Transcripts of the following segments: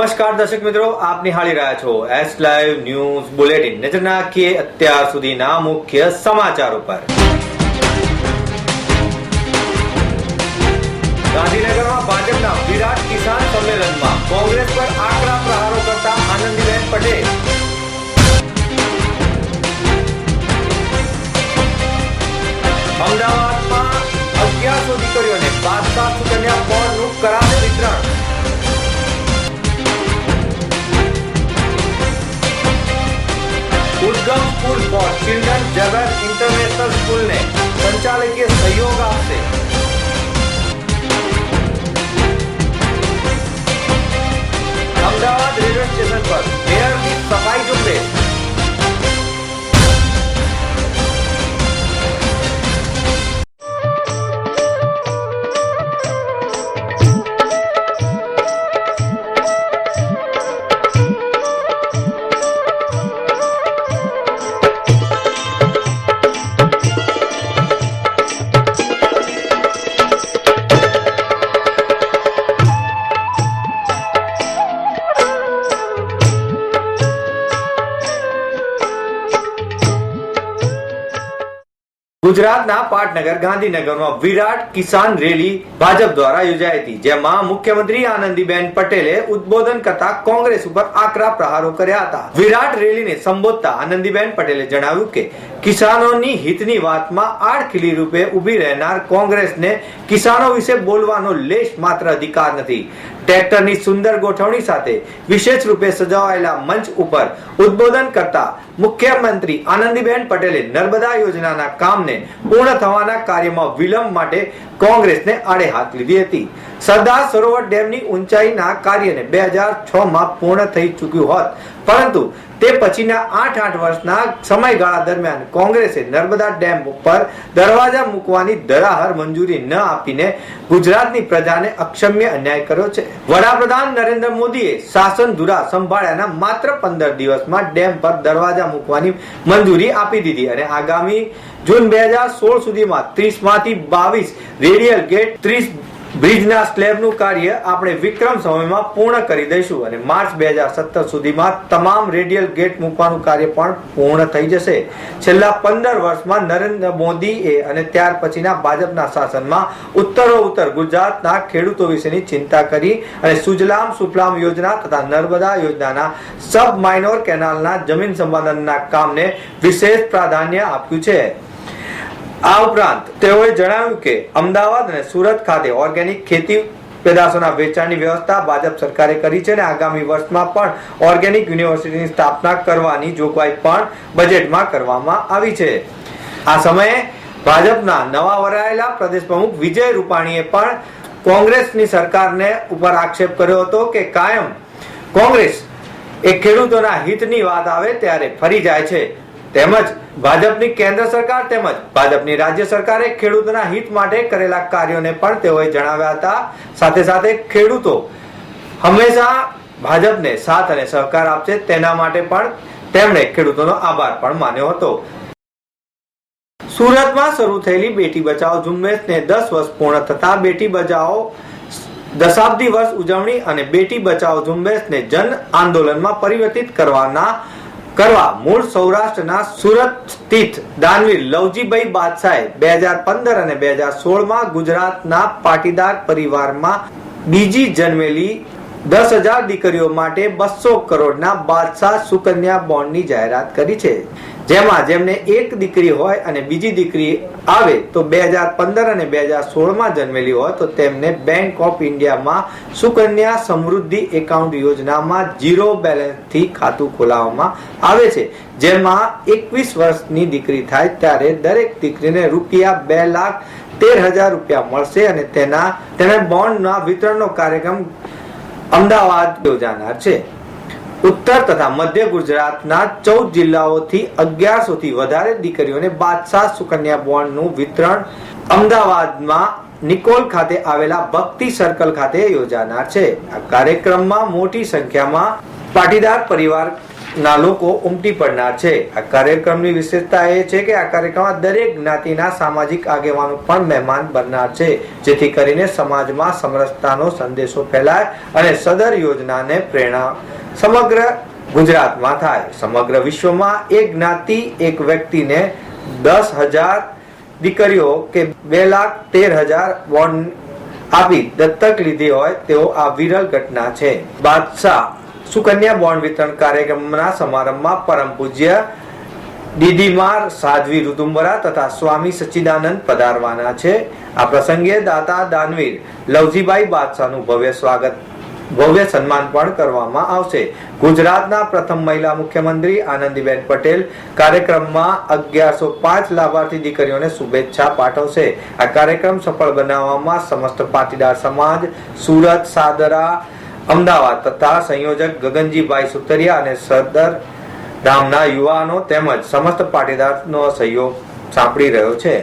નમસ્કાર દર્શક મિત્રો, આપ નિહાળી રહ્યા છો એસ લાઈવ ન્યૂઝ બુલેટિન નજર નાખીએ અત્યાર સુધીના મુખ્ય સમાચાર ઉપર ગાંધીનગરમાં ભાજપના વિરાટ કિસાન સંમેલનમાં કોંગ્રેસ પર આકરા પ્રહારો કરતા આનંદીબેન પટેલ. અમદાવાદમાં અગિયારસો દીકરીઓને બાદશાહ સુકન્યા બોર્ડનું કરાશે જગત ઇન્ટરનેશનલ સ્કૂલને સંચાલકીય સહયોગ ગુજરાતના પાટનગર, ગાંધીનગરમાં વિરાટ કિસાન રેલી ભાજપ દ્વારા યોજાઈ હતી, જેમાં મુખ્યમંત્રી આનંદીબેન પટેલે ઉદબોધન કરતા કોંગ્રેસ ઉપર આકરા પ્રહારો કર્યા હતા. વિરાટ રેલીને સંબોધતા આનંદીબેન પટેલે જણાવ્યું કે, કિસાનોની હિતની વાતમાં આડખીલી રૂપે ઊભી રહેનાર કોંગ્રેસને કિસાનો વિશે બોલવાનો લેશ માત્ર અધિકાર નથી. ટ્રેક્ટરની સુંદર ગોઠવણી સાથે વિશેષ રૂપે સજાવાયેલા મંચ ઉપર ઉદ્બોધન કરતા મુખ્યમંત્રી આનંદીબેન પટેલે નર્મદા યોજનાના કામને પૂર્ણ થવાના કાર્યમાં વિલંબ માટે કોંગ્રેસને આડે હાથ લીધી હતી. સરદાર સરોવર ડેમની ઊંચાઈના કાર્યને બે હજાર પૂર્ણ થઈ ચૂક્યું હોત. પરંતુ તે પછીના આઠ આઠ વર્ષના સમયગાળા દરમિયાન કોંગ્રેસે નર્મદા ડેમ ઉપર દરવાજા મૂકવાની ધરાહર મંજૂરી ન આપીને ગુજરાતની પ્રજાને અક્ષમ્ય અન્યાય કર્યો છે. વડાપ્રધાન નરેન્દ્ર મોદીએ શાસન ધુરા સંભાળ્યાના માત્ર પંદર દિવસમાં ડેમ પર દરવાજા મૂકવાની મંજૂરી આપી દીધી અને આગામી જૂન બે હજાર સોળ સુધીમાં ત્રીસમાંથી બાવીસ રેડિયલ ગેટ ત્રીસ બ્રિજના સ્લેબનું કાર્ય આપણે વિક્રમ સમયમાં પૂર્ણ કરી દઈશું અને માર્ચ બે હજાર સત્તર સુધીમાં તમામ રેડિયલ ગેટ મૂકવાનું કાર્ય પણ પૂર્ણ થઈ જશે. છેલ્લા પંદર વર્ષમાં નરેન્દ્ર મોદીએ અને ત્યાર પછીના ભાજપના શાસનમાં ઉત્તરો ઉત્તર ગુજરાતના ખેડૂતો વિશેની ચિંતા કરી અને સુજલામ સુફલામ યોજના તથા નર્મદા યોજનાના સબ માઇનોર કેનાલના જમીન સંપાદનના કામને વિશેષ પ્રાધાન્ય આપ્યું છે. આ ઉપરાંત તેઓએ જણાવ્યું કે અમદાવાદ અને સુરત ખાતે ઓર્ગેનિક ખેતી પેદાશોના વેચાણની વ્યવસ્થા ભાજપ સરકારે કરી છે અને આગામી વર્ષમાં પણ ઓર્ગેનિક યુનિવર્સિટીની સ્થાપના કરવાની જોગવાઈ પણ બજેટમાં કરવામાં આવી છે. આ સમયે ભાજપના નવા વરાયેલા પ્રદેશ પ્રમુખ વિજય રૂપાણીએ પણ કોંગ્રેસની સરકારને ઉપર આક્ષેપ કર્યો હતો કે કાયમ કોંગ્રેસ એ ખેડૂતોના હિતની વાત આવે ત્યારે ફરી જાય છે. તેમજ ભાજપની કેન્દ્ર સરકાર તેમજ ભાજપની રાજ્ય સરકારે ખેડૂતોના હિત માટે કરેલા કાર્યોને પણ તેઓએ જણાવ્યા હતા. સાથે સાથે ખેડૂતો હંમેશા ભાજપને સાથ અને સહકાર આપશે તેના માટે પણ તેમણે ખેડૂતોનો આભાર પણ માન્યો હતો. સુરતમાં શરૂ થયેલી બેટી બચાવો ઝુંબેશને દસ વર્ષ પૂર્ણ થતા બેટી બચાવો દશાબ્દી વર્ષ ઉજવણી અને બેટી બચાવો ઝુંબેશને જન આંદોલનમાં પરિવર્તિત કરવાના કરવા મૂળ સૌરાષ્ટ્રના સુરત સ્થિત દાનવીર લવજીભાઈ બાદશાહે બે હજાર પંદર અને બે હજાર સોળમાં ગુજરાતના પાટીદાર પરિવારમાં બીજી જન્મેલી દસ હજાર દીકરીઓ માટે બસો કરોડના બાદશાહ સુકન્યા બોન્ડની જાહેરાત કરી છે. જેમાં જેમને એક દીકરી હોય અને બીજી દીકરી આવે તો બે હજાર પંદર અને બે હજાર સોળમાં જન્મેલી હોય, તો તેમને બેંક ઓફ ઇન્ડિયામાં સુકન્યા સમૃદ્ધિ એકાઉન્ટ યોજનામાં ઝીરો બેલેન્સથી ખાતું ખોલાવવામાં આવે છે. જેમાં એકવીસ વર્ષની દીકરી થાય ત્યારે દરેક દીકરીને રૂપિયા બે લાખ તેર હજાર રૂપિયા મળશે અને તેના, તેને બોન્ડના વિતરણનો કાર્યક્રમ અમદાવાદ યોજાનાર છે. ઉત્તર તથા મધ્ય ગુજરાતના ચૌદ જિલ્લાઓથી અગિયારસોથી વધારે દીકરીઓને બાદશાહ સુકન્યા બોન્ડનું વિતરણ અમદાવાદમાં નિકોલ ખાતે આવેલા ભક્તિ સર્કલ ખાતે યોજાનાર છે. આ કાર્યક્રમમાં મોટી સંખ્યામાં પાટીદાર પરિવાર ના લોકો ઉમટી પડનાર છે. આ કાર્યક્રમની વિશેષતા એ છે કે આ કાર્યક્રમમાં દરેક જ્ઞાતિના સામાજિક આગેવાનો પણ મહેમાન બનનાર છે. જેથી કરીને સમાજમાં સમરસતાનો સંદેશો ફેલાય અને સદર યોજનાને પ્રેરણા સમગ્ર ગુજરાતમાં થાય. સમગ્ર વિશ્વમાં એક જ્ઞાતિ, એક વ્યક્તિને દસ હજાર દીકરીઓ કે બે લાખ તેર હજાર બોન્ડ આપી દત્તક લીધી હોય તેવો આ વિરલ ઘટના છે. બાદશાહ સુકન્યા બોન્ડ વિતરણ કાર્યક્રમના સમારંભમાં પરમ પૂજ્ય ડીડીમાર સાધ્વી ઋતુંબરા તથા સ્વામી સચ્ચિદાનંદ પધારવાના છે. આ પ્રસંગે દાતા દાનવીર લવજીભાઈ બાદશાહનું ભવ્ય સ્વાગત ભવ્ય સન્માન પણ કરવામાં આવશે. ગુજરાતના પ્રથમ મહિલા મુખ્યમંત્રી આનંદીબેન પટેલ કાર્યક્રમમાં અગિયારસો પાંચ લાભાર્થી દીકરીઓને શુભેચ્છા પાઠવશે. આ કાર્યક્રમ સફળ બનાવવામાં સમસ્ત પાટીદાર સમાજ, સુરત, સાદરા, અમદાવાદ તથા સંયોજક ગગનજીભાઈ સુતરિયા અને સરદર ગામના યુવાનો તેમજ સમસ્ત પાટીદારનો સહયોગ સાંપડી રહ્યો છે.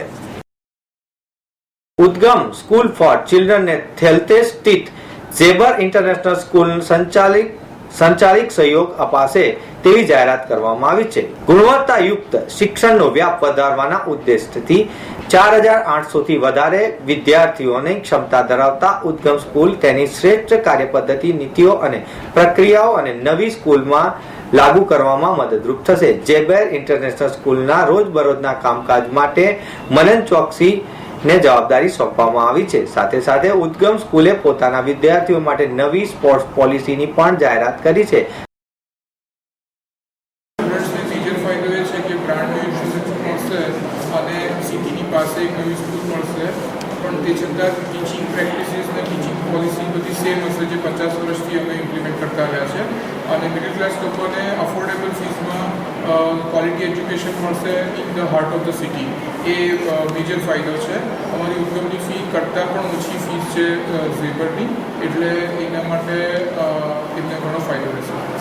ઉદ્ગમ સ્કૂલ ફોર ચિલ્ડ્રનને થેલતે સ્થિત ઝેબર ઇન્ટરનેશનલ સ્કૂલ સંચાલિત સંચાલિત સહયોગ અપાશે તેવી જાહેરાત કરવામાં આવી છે. ગુણવત્તાયુક્ત શિક્ષણનો વ્યાપ વધારવાના ઉદ્દેશથી ચાર હજાર આઠસો થી વધારે વિદ્યાર્થીઓની ક્ષમતા ધરાવતા ઉદ્ગમ સ્કૂલ તેની શ્રેષ્ઠ કાર્યપદ્ધતિ, નીતિઓ અને પ્રક્રિયાઓ અને નવી સ્કૂલમાં લાગુ કરવામાં મદદરૂપ થશે. જેબેર ઇન્ટરનેશનલ સ્કૂલના રોજબરોજના કામકાજ માટે મનન ચોકસી ને જવાબદારી સોંપવામાં આવી છે. સાથે સાથે ઉદ્ગમ સ્કૂલે પોતાના વિદ્યાર્થીઓ માટે નવી સ્પોર્ટ્સ પોલિસીની પણ જાહેરાત કરી છે. પચાસ વર્ષથી અમે ઇમ્પ્લિમેન્ટ કરતા આવ્યા છે. અને મિડલ ક્લાસ લોકોને અફોર્ડેબલ ફીસમાં ક્વોલિટી એજ્યુકેશન મળશે in the heart of the city A major ફાયદો છે. અમારી ઉદ્યોગની ફી કરતાં પણ ઓછી ફીસ છે ઝેબરની એટલે એના માટે એમને ઘણો ફાયદો રહેશે.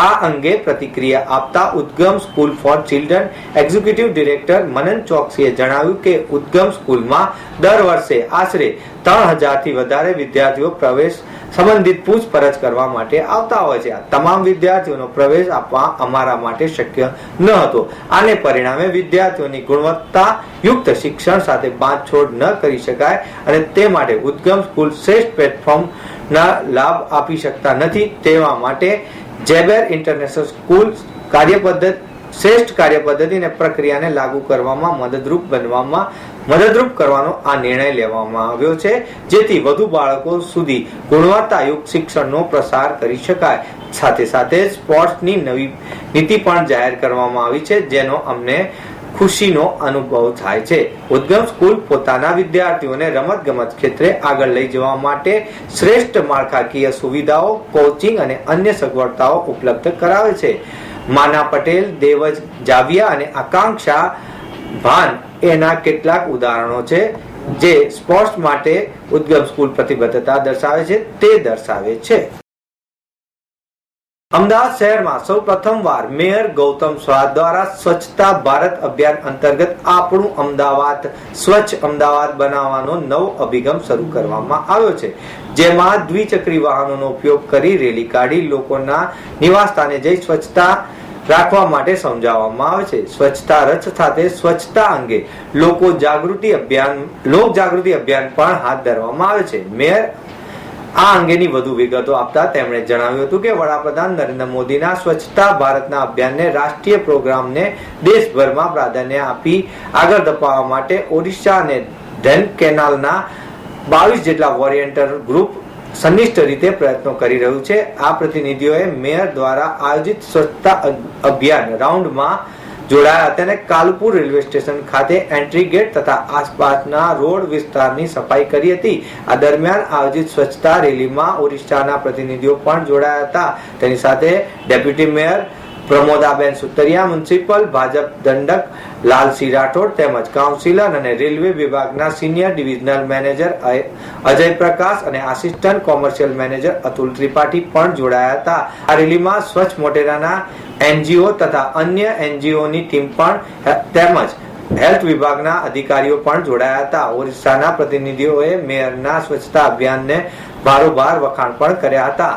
આ અંગે પ્રતિક્રિયા આપતા Udgam school for children executive director Manan ચોકસીએ જણાવ્યું કે ઉદ્ગમ સ્કૂલમાં દર વર્ષે આશરે ત્રણ હજારથી વધારે વિદ્યાર્થીઓ પ્રવેશ સંબંધિત પૂછપરછ કરવા માટે આવતા હોય છે. તમામ વિદ્યાર્થીઓનો પ્રવેશ આપવા અમારા માટે શક્ય ન હતો. આને પરિણામે વિદ્યાર્થીઓની ગુણવત્તાયુક્ત શિક્ષણ સાથે બાંધછોડ ન કરી શકાય અને તે માટે ઉદ્ગમ સ્કૂલ શ્રેષ્ઠ પ્લેટફોર્મના લાભ આપી શકતા નથી તેવા માટે જેબેર ઇન્ટરનેશનલ સ્કૂલ કાર્યપદ્ધતિ, શ્રેષ્ઠ કાર્યપદ્ધતિ અને પ્રક્રિયાને લાગુ કરવામાં મદદરૂપ બનવામાં, મદદરૂપ કરવાનો આ નિર્ણય લેવામાં આવ્યો છે, જેથી વધુ બાળકો સુધી ગુણવત્તાયુક્ત શિક્ષણનો પ્રસાર કરી શકાય. સાથે સાથે સ્પોર્ટ્સની નવી નીતિ પણ જાહેર કરવામાં આવી છે, જેનો અમને ખુશીનો અનુભવ થાય છે. ઉદ્ગમ સ્કૂલ પોતાના વિદ્યાર્થીઓને રમત ગમત ક્ષેત્રે આગળ લઈ જવા માટે શ્રેષ્ઠ માળખાકીય સુવિધાઓ કોચિંગ અને અન્ય સગવડતાઓ ઉપલબ્ધ કરાવે છે. માના પટેલ, દેવજ જાવિયા અને આકાંક્ષા ભાન એના કેટલાક ઉદાહરણો છે, જે સ્પોર્ટ્સ માટે ઉદ્ગમ સ્કૂલ પ્રતિબદ્ધતા દર્શાવે છે, તે દર્શાવે છે. અમદાવાદ શહેરમાં સૌ પ્રથમવાર મેયર ગૌતમ સ્વાદ દ્વારા સ્વચ્છતા ભારત અભિયાન અંતર્ગત આપણું અમદાવાદ સ્વચ્છ અમદાવાદ બનાવવાનો નવો અભિગમ શરૂ કરવામાં આવ્યો છે. જેમાં દ્વિચક્રી વાહનોનો ઉપયોગ કરી રેલી કાઢી લોકોના નિવાસસ્થાને જઈ સ્વચ્છતા રાખવા માટે સમજાવવામાં આવે છે. સ્વચ્છતા રથ સાથે સ્વચ્છતા અંગે લોકો જાગૃતિ અભિયાન લોક જાગૃતિ અભિયાન પણ હાથ ધરવામાં આવે છે. મેયર આ અંગેની વધુ વિગતો આપતા તેમણે જણાવ્યું હતું કે વડાપ્રધાન નરેન્દ્ર મોદીના સ્વચ્છતા ભારતના અભિયાનને રાષ્ટ્રીય પ્રોગ્રામને દેશભરમાં પ્રાધાન્ય આપી આગળ ધપાવવા માટે ઓડિશા અને ધન કેનાલના બાવીસ જેટલા વોરિયન્ટર ગ્રુપ સંનિષ્ઠ રીતે પ્રયત્નો કરી રહ્યું છે. આ પ્રતિનિધિઓએ મેયર દ્વારા આયોજિત સ્વચ્છતા અભિયાન રાઉન્ડમાં જોડાયા તેને કાલપુર રેલવે સ્ટેશન ખાતે એન્ટ્રી ગેટ તથા આસપાસના રોડ વિસ્તારની સફાઈ કરી હતી. આ દરમિયાન આયોજિત સ્વચ્છતા રેલીમાં ઓરિસ્સાના પ્રતિનિધિઓ પણ જોડાયા હતા. તેની સાથે deputy mayor Pramodaben Sutariya, municipal, Bhajap દંડક લાલસિંહ રાઠોડ તેમજ કાઉન્સિલર અને રેલવે વિભાગના senior divisional manager Ajay Prakash અને assistant commercial manager Atul Tripathi પણ જોડાયા હતા. આ રેલીમાં સ્વચ્છ મોટેરાના એનજીઓ તથા અન્ય એનજીઓની ટીમ પણ તેમજ હેલ્થ વિભાગના અધિકારીઓ પણ જોડાયા હતા. ઓરિસ્સાના પ્રતિનિધિઓએ મેયરના સ્વચ્છતા અભિયાનને ભારોભાર વખાણ પણ કર્યા હતા.